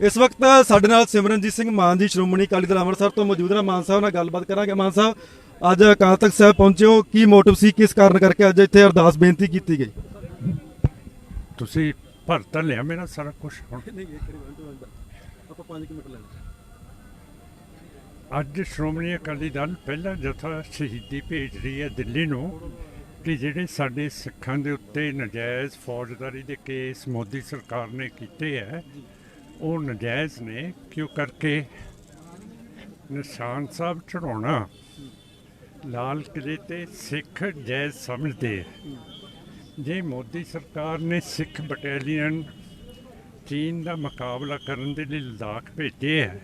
ਇਸ ਵਕਤ ਸਾਡੇ ਨਾਲ ਸਿਮਰਨਜੀਤ ਸਿੰਘ ਮਾਨ ਜੀ ਸ਼੍ਰੋਮਣੀ ਅਕਾਲੀ ਦਲ ਅੰਮ੍ਰਿਤਸਰ ਤੋਂ ਮੌਜੂਦ ਨੇ। ਮਾਨ ਸਾਹਿਬ ਨਾਲ ਗੱਲਬਾਤ ਕਰਾਂਗੇ। ਮਾਨ ਸਾਹਿਬ ਅੱਜ ਅਕਾਲ ਤਖਤ ਸਾਹਿਬ ਪਹੁੰਚੇ ਹੋ। ਕੀ ਮੋਟਿਵ ਸੀ? ਕਿਸ ਕਾਰਨ ਕਰਕੇ ਅੱਜ ਇੱਥੇ ਅਰਦਾਸ ਬੇਨਤੀ ਕੀਤੀ ਗਈ? ਤੁਸੀਂ ਭਰ ਤਾਂ ਲਿਆ ਮੇਰਾ ਸਾਰਾ ਕੁਝ ਹੁਣ। ਆਪਾਂ 5 ਮਿੰਟ ਲੈਣੇ ਅੱਜ ਸ਼੍ਰੋਮਣੀ ਅਕਾਲੀ ਦਲ ਪਹਿਲਾ ਜਥਾ ਸ਼ਹੀਦੀ ਭੇਜ ਰਹੀ ਹੈ ਦਿੱਲੀ ਨੂੰ ਕਿ ਜਿਹੜੇ ਸਾਡੇ ਸਿੱਖਾਂ ਦੇ ਉੱਤੇ ਨਜਾਇਜ਼ ਫੌਜਦਾਰੀ ਦੇ ਕੇਸ ਮੋਦੀ ਸਰਕਾਰ ਨੇ ਕੀਤੇ ਹੈ ਉਹ ਨਜਾਇਜ਼ ਨੇ, ਕਿਉਂ ਕਰਕੇ? ਨਿਸ਼ਾਨ ਸਾਹਿਬ ਚੜਾਉਣਾ ਲਾਲ ਕਿਲੇ ਤੇ ਸਿੱਖ ਜਾਇਜ਼ ਸਮਝਦੇ। ਹੈ ਜੇ ਮੋਦੀ ਸਰਕਾਰ ਨੇ ਸਿੱਖ ਬਟਾਲੀਅਨ ਚੀਨ ਦਾ ਮੁਕਾਬਲਾ ਕਰਨ ਦੇ ਲਈ ਲਦਾਖ ਭੇਜੇ ਹੈ,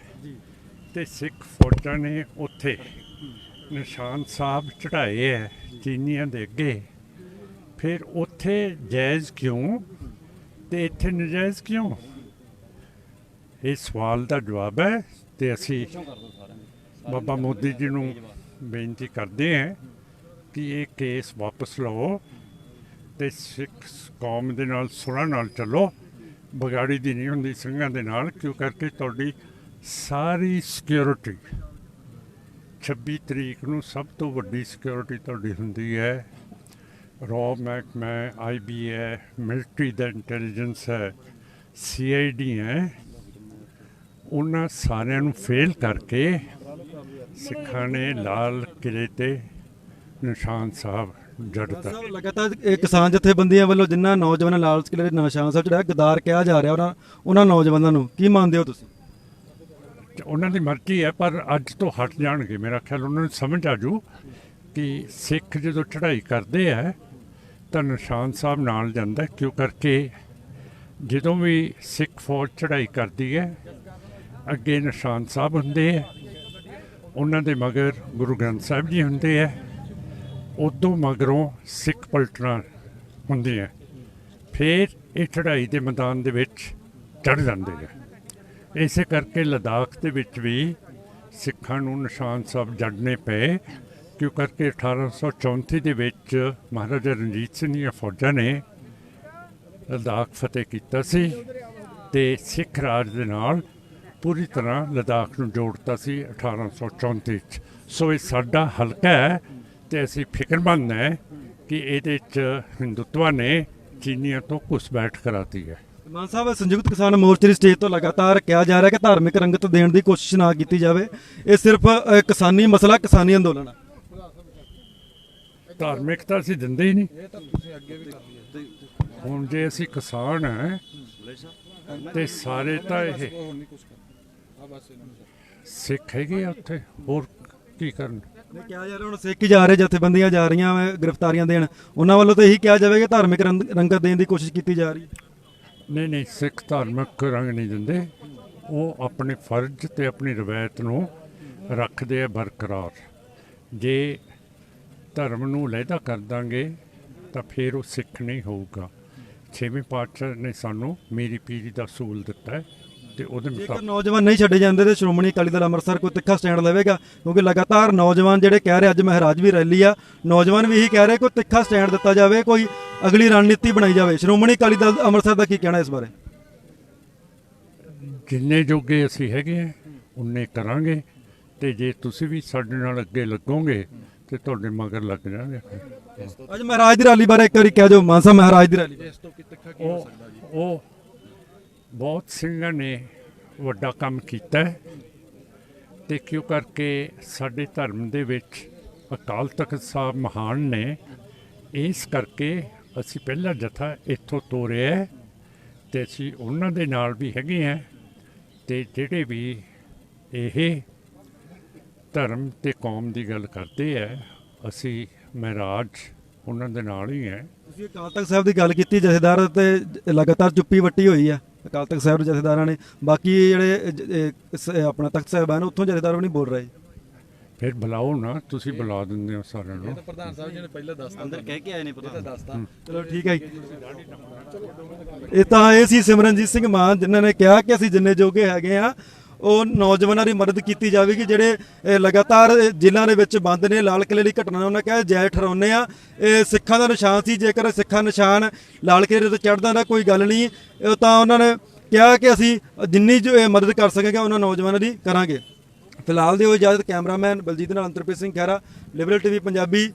ਤੇ ਸਿੱਖ ਫੌਜਾਂ ਨੇ ਉੱਥੇ ਨਿਸ਼ਾਨ ਸਾਹਿਬ ਚੜਾਏ ਹੈ ਚੀਨੀਆਂ ਦੇ ਅੱਗੇ, ਫਿਰ ਉੱਥੇ ਜਾਇਜ਼ ਕਿਉਂ? ਤੇ ਇੱਥੇ ਨਜਾਇਜ਼ ਕਿਉਂ? ਇਹ ਸਵਾਲ ਦਾ ਜਵਾਬ ਹੈ ਤੇ ਅਸੀਂ ਬਾਬਾ ਮੋਦੀ ਜੀ ਨੂੰ ਬੇਨਤੀ ਕਰਦੇ ਹਾਂ ਕਿ ਇਹ ਕੇਸ ਵਾਪਸ ਲਓ ਤੇ ਸਿੱਖ ਕੌਮ ਦੇ ਨਾਲ ਸੁਰਾਂ ਨਾਲ ਚੱਲੋ, ਬਗਾੜੀ ਦੀ ਨਹੀਂ ਹੁੰਦੀ ਸਿੰਘਾਂ ਦੇ ਨਾਲ, ਕਿਉਂ ਕਰਕੇ ਤੁਹਾਡੀ ਸਾਰੀ ਸਿਕਿਉਰਿਟੀ 26 ਤਰੀਕ ਨੂੰ ਸਭ ਤੋਂ ਵੱਡੀ ਸਿਕਿਉਰਿਟੀ ਤੁਹਾਡੀ ਹੁੰਦੀ ਹੈ। ਰॉ ਮਹਿਕਮਾ ਆਈਬੀ ਹੈ ਮਿਲਟਰੀ ਦਾ ਇੰਟੈਲੀਜੈਂਸ ਹੈ ਸੀਆਈਡੀ ਹੈ। ਉਹਨਾਂ ਸਾਰਿਆਂ ਨੂੰ ਫੇਲ ਕਰਕੇ ਸਿੱਖਾਂ ਨੇ ਲਾਲ ਕਿਲੇ ਤੇ ਨਿਸ਼ਾਨ ਸਾਹਿਬ ਜੜਤਾ ਸਾਹਿਬ ਲਗਾਤਾਰ ਕਿਸਾਨ ਜਥੇਬੰਦੀਆਂ ਵੱਲੋਂ ਜਿਨ੍ਹਾਂ ਨੌਜਵਾਨਾਂ ਲਾਲ ਕਿਲੇ ਦੇ ਨਿਸ਼ਾਨ ਸਾਹਿਬ ਚੜਾਇਆ ਗਦਾਰ ਕਿਹਾ ਜਾ ਰਿਹਾ ਉਹਨਾਂ ਉਹਨਾਂ ਨੌਜਵਾਨਾਂ ਨੂੰ ਕੀ ਮੰਨਦੇ ਹੋ ਤੁਸੀਂ? ਉਹਨਾਂ ਦੀ ਮਰਜ਼ੀ ਹੈ ਪਰ ਅੱਜ ਤੋਂ ਹਟ ਜਾਣਗੇ। ਮੇਰਾ ਖਿਆਲ ਉਹਨਾਂ ਨੂੰ ਸਮਝ ਆ ਜੂ ਕਿ ਸਿੱਖ ਜਦੋਂ ਚੜ੍ਹਾਈ ਕਰਦੇ ਆ ਤਾਂ ਨਿਸ਼ਾਨ ਸਾਹਿਬ ਨਾਲ ਜਾਂਦਾ ਕਿਉਂ ਕਰਕੇ ਜਦੋਂ ਵੀ ਸਿੱਖ ਫੌਜ ਚੜ੍ਹਾਈ ਕਰਦੀ ਹੈ ਅੱਗੇ ਨਿਸ਼ਾਨ ਸਾਹਿਬ ਹੁੰਦੇ ਆ, ਉਹਨਾਂ ਦੇ ਮਗਰ ਗੁਰੂ ਗ੍ਰੰਥ ਸਾਹਿਬ ਜੀ ਹੁੰਦੇ ਆ, ਉਦੋਂ ਮਗਰੋਂ ਸਿੱਖ ਪਲਟਣਾ ਹੁੰਦੀ ਹੈ ਫਿਰ ਇਹ ਚੜ੍ਹਾਈ ਦੇ ਮੈਦਾਨ ਦੇ ਵਿੱਚ ਚੜ ਜਾਂਦੇ ਆ। ਇਸੇ ਕਰਕੇ ਲਦਾਖ ਦੇ ਵਿੱਚ ਵੀ ਸਿੱਖਾਂ ਨੂੰ ਨਿਸ਼ਾਨ ਸਾਹਿਬ ਜੜਨੇ ਪਏ, ਕਿਉਂ ਕਰਕੇ 1834 ਦੇ ਵਿੱਚ ਮਹਾਰਾਜਾ ਰਣਜੀਤ ਸਿੰਘ ਦੀਆਂ ਫੌਜਾਂ ਨੇ ਲਦਾਖ ਫਤਿਹ ਕੀਤਾ ਸੀ ਤੇ ਸਿੱਖ ਰਾਜ ਦੇ ਨਾਲ ਪੂਰੀ ਤਰ੍ਹਾਂ ਲਦਾਖ ਨੂੰ ਜੋੜਤਾ ਸੀ 1834 ਚ। ਸੋ ਇਹ ਸਾਡਾ ਹਲਕਾ ਹੈ ਤੇ ਅਸੀਂ ਫਿਕਰਮੰਦ ਹੈ ਕਿ ਇਹਦੇ ਚ ਹਿੰਦੂਤਵਾ ਨੇ ਚੀਨੀਆਂ ਤੋਂ ਘੁਸਬੈਠ ਕਰਾਤੀ ਹੈ। ਮਾਨ ਸਾਹਿਬ ਸੰਯੁਕਤ ਕਿਸਾਨ ਮੋਰਚੇ ਦੀ ਸਟੇਜ ਤੋਂ ਲਗਾਤਾਰ ਕਿਹਾ ਜਾ ਰਿਹਾ ਕਿ ਧਾਰਮਿਕ ਰੰਗਤ ਦੇਣ ਦੀ ਕੋਸ਼ਿਸ਼ ਨਾ ਕੀਤੀ ਜਾਵੇ। ਇਹ ਸਿਰਫ ਕਿਸਾਨੀ ਮਸਲਾ ਕਿਸਾਨੀ ਅੰਦੋਲਨ ਹੈ। ਧਾਰਮਿਕਤਾ ਅਸੀਂ ਦਿੰਦੇ ਹੀ ਨਹੀਂ। ਹੁਣ ਜੇ ਅਸੀਂ ਕਿਸਾਨ ਹੈ ਤੇ ਸਾਰੇ ਤਾਂ ਇਹ ਸਿੱਖ ਹੈਗੇ ਆ ਉੱਥੇ? ਹੋਰ ਕੀ ਕਰਨ? ਨਹੀਂ ਕਿਹਾ ਜਾ ਰਿਹਾ ਹੁਣ ਸਿੱਖ ਹੀ ਜਾ ਰਹੇ ਜਥੇਬੰਦੀਆਂ ਜਾ ਰਹੀਆਂ ਵਾ ਗ੍ਰਿਫਤਾਰੀਆਂ ਦੇਣ। ਉਹਨਾਂ ਵੱਲੋਂ ਤਾਂ ਇਹੀ ਕਿਹਾ ਜਾਵੇ ਕਿ ਧਾਰਮਿਕ ਰੰਗ- ਰੰਗਤ ਦੇਣ ਦੀ ਕੋਸ਼ਿਸ਼ ਕੀਤੀ ਜਾ ਰਹੀ ਹੈ। ਨਹੀਂ ਨਹੀਂ ਸਿੱਖ ਧਾਰਮਿਕ ਰੰਗ ਨਹੀਂ ਦਿੰਦੇ। ਉਹ ਆਪਣੇ ਫਰਜ਼ ਤੇ ਆਪਣੀ ਰਵਾਇਤ ਨੂੰ ਰੱਖਦੇ ਆ ਬਰਕਰਾਰ। ਜੇ ਧਰਮ ਨੂੰ ਲਹਿਦਾ ਕਰ ਦਾਂਗੇ ਤਾਂ ਫਿਰ ਉਹ ਸਿੱਖ ਨਹੀਂ ਹੋਊਗਾ। ਛੇਵੇਂ ਪਾਤਸ਼ਾਹ ਨੇ ਸਾਨੂੰ ਮੇਰੀ ਪੀਰੀ ਦਾ ਸੂਲ ਦਿੱਤਾ ਹੈ। ਤੇ ਉਹਦੇ ਜੇਕਰ ਮੁਤਾਬਕ ਨੌਜਵਾਨ ਨਹੀਂ ਛੱਡੇ ਜਾਂਦੇ ਤੇ ਸ਼੍ਰੋਮਣੀ ਅਕਾਲੀ ਦਲ ਅੰਮ੍ਰਿਤਸਰ ਕੋਈ ਤਿੱਖਾ ਸਟੈਂਡ ਲਵੇਗਾ ਕਿਉਂਕਿ ਲਗਾਤਾਰ ਨੌਜਵਾਨ ਜਿਹੜੇ ਕਹਿ ਰਹੇ ਅੱਜ ਮਹਾਰਾਜ ਵੀ ਰੈਲੀ ਆ ਨੌਜਵਾਨ ਵੀ ਇਹੀ ਕਹਿ ਰਹੇ ਕੋਈ ਤਿੱਖਾ ਸਟੈਂਡ ਦਿੱਤਾ ਜਾਵੇ ਕੋਈ ਅਗਲੀ ਰਣਨੀਤੀ ਬਣਾਈ ਜਾਵੇ। ਸ਼੍ਰੋਮਣੀ ਅਕਾਲੀ ਦਲ ਅੰਮ੍ਰਿਤਸਰ ਦਾ ਕੀ ਕਹਿਣਾ ਇਸ ਬਾਰੇ? ਜਿੰਨੇ ਜੋਗੇ ਅਸੀਂ ਹੈਗੇ ਆ ਉਨੇ ਕਰਾਂਗੇ। ਤੇ ਜੇ ਤੁਸੀਂ ਵੀ ਸਾਡੇ ਨਾਲ ਅੱਗੇ ਲੱਗੋਗੇ ਤੇ ਤੁਹਾਡੇ ਮਗਰ ਲੱਗ ਜਾਾਂਗੇ ਅੱਜ ਮਹਾਰਾਜ ਦੀ ਰੈਲੀ ਬਾਰੇ ਇੱਕ ਵਾਰੀ ਕਹਿ ਦਿਓ ਮਾਨਸਾ ਮਹਾਰਾਜ ਦੀ ਰੈਲੀ ਉਹ ਉਹ ਬਹੁਤ ਸਿੰਘਾਂ ਨੇ ਵੱਡਾ ਕੰਮ ਕੀਤਾ ਹੈ। ਤੇ ਕਿਉਂ ਕਰਕੇ ਸਾਡੇ ਧਰਮ ਦੇ ਵਿੱਚ ਅਕਾਲ ਤਖਤ ਸਾਹਿਬ ਮਹਾਨ ਨੇ, ਇਸ ਕਰਕੇ ਅਸੀਂ ਪਹਿਲਾ ਜਥਾ ਇੱਥੋਂ ਤੋਰਿਆ ਹੈ ਤੇ ਅਸੀਂ ਉਹਨਾਂ ਦੇ ਨਾਲ ਵੀ ਹੈਗੇ ਆ ਤੇ ਜਿਹੜੇ ਵੀ ਇਹ ਧਰਮ ਤੇ ਕੌਮ ਦੀ ਗੱਲ ਕਰਦੇ ਆ, ਅਸੀਂ ਮਹਾਰਾਜ ਉਹਨਾਂ ਦੇ ਨਾਲ ਹੀ ਹੈ। ਤੁਸੀਂ ਅਕਾਲ ਤਖਤ ਸਾਹਿਬ ਦੀ ਗੱਲ ਕੀਤੀ, ਜਥੇਦਾਰ ਤੇ ਲਗਾਤਾਰ ਚੁੱਪੀ ਵੱਟੀ ਹੋਈ ਆ। ਅਕਾਲ ਤਖਤ ਸਾਹਿਬ ਦੇ ਜਥੇਦਾਰਾਂ ਨੇ। ਬਾਕੀ ਜਿਹੜੇ ਜ- ਸ- ਆਪਣਾ ਤਖਤ ਸਾਹਿਬਾਨ ਉੱਥੋਂ ਜਥੇਦਾਰ ਵੀ ਨਹੀਂ ਬੋਲ ਰਹੇ। ਫਿਰ ਬੁਲਾਓ ਨਾ ਤੁਸੀਂ ਬੁਲਾ ਦਿੰਦੇ ਹੋ ਸਾਰਿਆਂ ਨੂੰ। ਪ੍ਰਧਾਨ ਸਾਹਿਬ ਜੀ ਨੇ ਪਹਿਲਾਂ ਦੱਸਤਾ ਅੰਦਰ ਕਹਿ ਕੇ ਆਏ ਨੇ ਪ੍ਰਧਾਨ। ਦੱਸਤਾ। ਚਲੋ ਠੀਕ ਹੈ ਜੀ। ਇਹ ਤਾਂ ਇਹ ਸੀ ਸਿਮਰਨਜੀਤ ਸਿੰਘ ਮਾਨ ਜਿਨ੍ਹਾਂ ਨੇ ਕਿਹਾ ਕਿ ਅਸੀਂ ਜਿੰਨੇ ਜੋਗੇ ਹੈਗੇ ਆ ਉਹ ਨੌਜਵਾਨਾਂ ਦੀ ਮਦਦ ਕੀਤੀ ਜਾਵੇਗੀ, ਜਿਹੜੇ ਲਗਾਤਾਰ ਇਹ ਜੇਲ੍ਹਾਂ ਦੇ ਵਿੱਚ ਬੰਦ ਨੇ, ਲਾਲ ਕਿਲੇ ਦੀ ਘਟਨਾ ਉਹਨਾਂ ਕਿਹਾ, ਜੈ ਠਰਾਉਨੇ ਆ ਇਹ ਸਿੱਖਾਂ ਦਾ ਨਿਸ਼ਾਨ ਸੀ, ਜੇਕਰ ਸਿੱਖਾਂ ਨਿਸ਼ਾਨ ਲਾਲ ਕਿਲੇ ਤੇ ਚੜ੍ਹਦਾ ਤਾਂ ਕੋਈ ਗੱਲ ਨਹੀਂ। ਤਾਂ ਉਹਨਾਂ ਨੇ ਕਿਹਾ ਕਿ ਅਸੀਂ ਜਿੰਨੀ ਜੋ ਮਦਦ ਕਰ ਸਕਾਂਗੇ, ਉਹਨਾਂ ਨੌਜਵਾਨਾਂ ਦੀ ਕਰਾਂਗੇ। ਫਿਲਹਾਲ ਦਿਓ ਇਜਾਜ਼ਤ ਕੈਮਰਾਮੈਨ ਬਲਜੀਤ ਨਾਲ ਅੰਤਰਪ੍ਰੀਤ ਸਿੰਘ ਖਹਿਰਾ, ਲਿਬਰਲ ਟੀਵੀ, ਪੰਜਾਬੀ।